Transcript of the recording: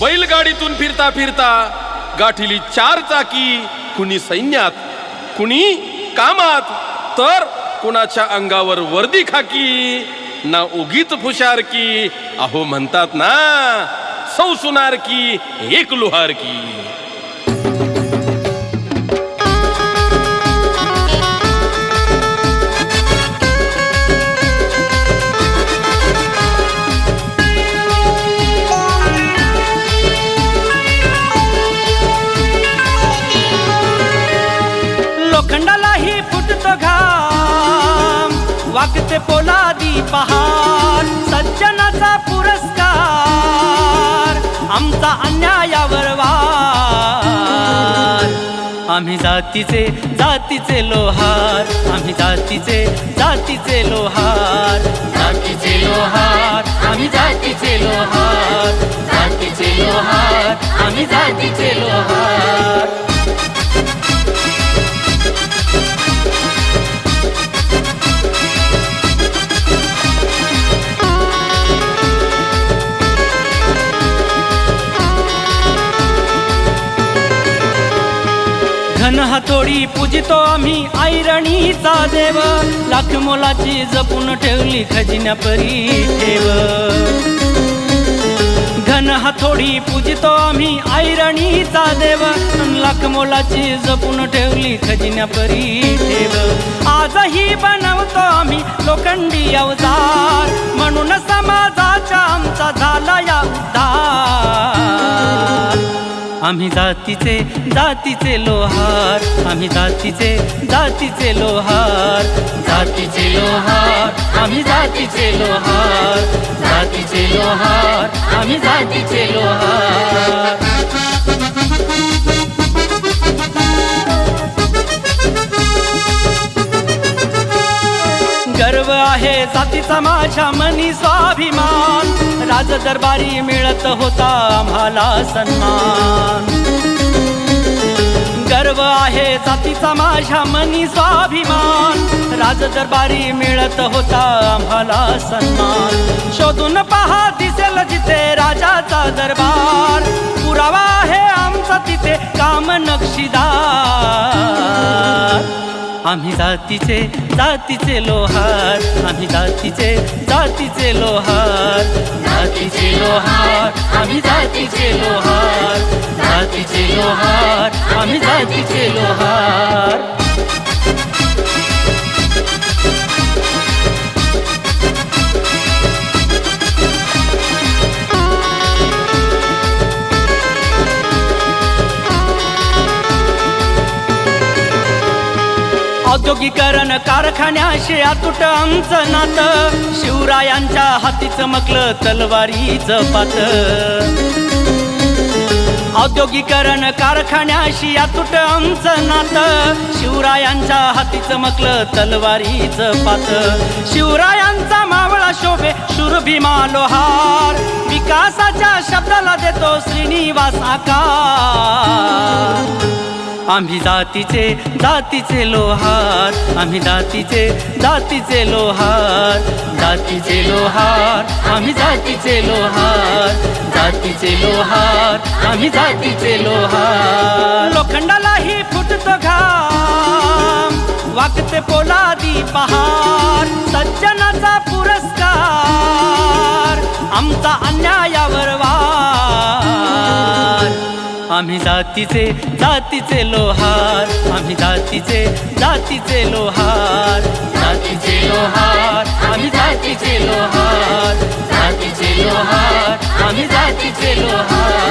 बैलगाडीतून फिरता फिरता गाठीली चार चाकी कुणी सैन्यात कुणी कामात तर कुणाच्या अंगावर वर्दी खाकी ना उगीच फुशार की अहो म्हणतात ना सौ की एक लुहार वागते पोलादी पहार सज्जनाचा पुरस्कार आमचा अन्यायावर वार. आम्ही जातीचे जातीचे लोहार आम्ही जातीचे जातीचे लोहार. जातीचे लोहार आम्ही जातीचे लोहार. जातीचे लोहार आम्ही जातीचे लोहार. घन हातोडी पूजितो आम्ही ऐरणीचा देव. लाख मोलाची जपून ठेवली खजिन्या परी ठेव. घन हातोडी पूजितो आम्ही ऐरणीचा देव. लाख मोलाची जपून ठेवली खजिन्या परी ठेव. आजही बनवतो आम्ही लोखंडी अवजार म्हणून समाजाचा आमचा झाला आम्ही जातीचे जातीचे लोहार आम्ही जातीचे जातीचे लोहार जातीचे लोहार आम्ही जातीचे लोहार जातीचे लोहार आम्ही जातीचे लोहार गर्व आहे जातीचा माझ्या मनी स्वाभिमान. राज दरबारी मिळत होता आम्हाला सन्मान. गर्व आहे जातीचा माझ्या मनी स्वाभिमान. राज दरबारी मिळत होता आम्हाला सन्मान. शोधून पहा दिसेल जिथे राजाचा दरबार. पुरावा आहे आमचा तिथे काम नक्षीदार. आम्ही जातीचे जातीचे लोहार आम्ही जातीचे जातीचे लोहार जातीचे लोहार आम्ही जातीचे लोहार जातीचे लोहार आम्ही जातीचे लोहार औद्योगिकरण कारखान्याशी आतुट आमचं नातं शिवरायांच्या हाती चमकलं तलवारीचं पात औद्योगिकरण कारखान्याशी आतुट आमचं नातं शिवरायांच्या हाती चमकलं तलवारीचं पात शिवरायांचा मावळा शोभे शुरभीमा लोहार. विकासाच्या शब्दाला देतो श्रीनिवास आकार. आम्ही जातीचे जातीचे लोहार. आम्ही जातीचे जातीचे लोहार. जातीचे लोहार आम्ही जातीचे लोहार. जातीचे लोहार आम्ही जातीचे लोहार. लोखंडालाही फुटतो घाम वागते पोलादी पहार. सज्जनाचा पुरस्कार आमचा अन्यायावर वार. आम्ही जातीचे जातीचे लोहार आम्ही जातीचे जातीचे लोहार जातीचे लोहार आम्ही जातीचे लोहार जातीचे लोहार आम्ही जातीचे लोहार